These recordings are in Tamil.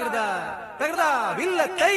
தகர்தா தகர்தா வில்லத்தை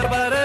உணர்வர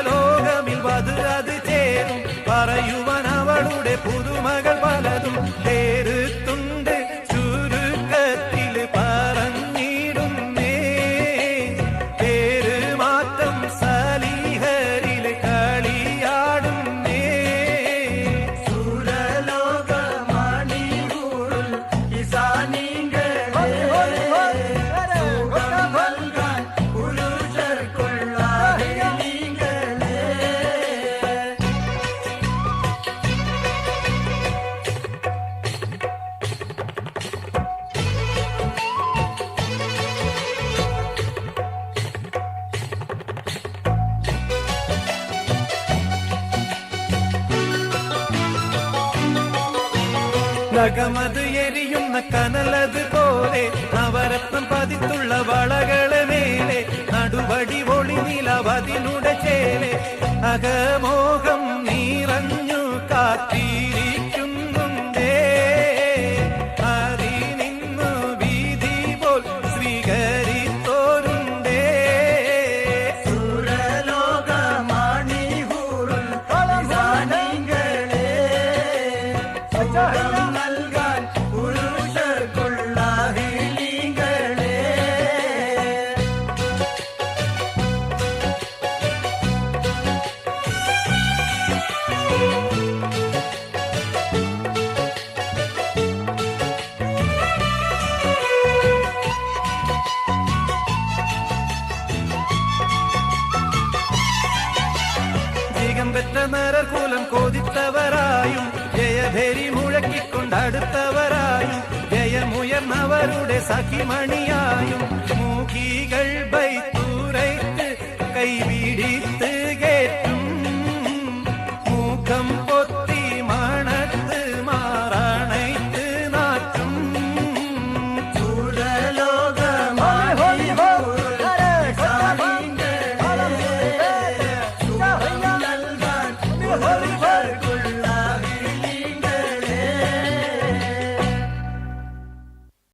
നഗമത് എരിയുന്ന കനലത് പോലെ നവരത്നം പതിത്തുള്ള വളകളെ മേലെ നടുപടി ഒളിനിലവതിനുടെ ചേലെ അകമോഹം உலகம் கொதித்தவராயும் ஜெயபெரி முழக்கிக் கொண்டடுத்தவராயும் ஜெயமுயர்ந்தவருடைய சகிமணியாயும் மூகிகள் வைத்தூரைத்து கைவிடித்து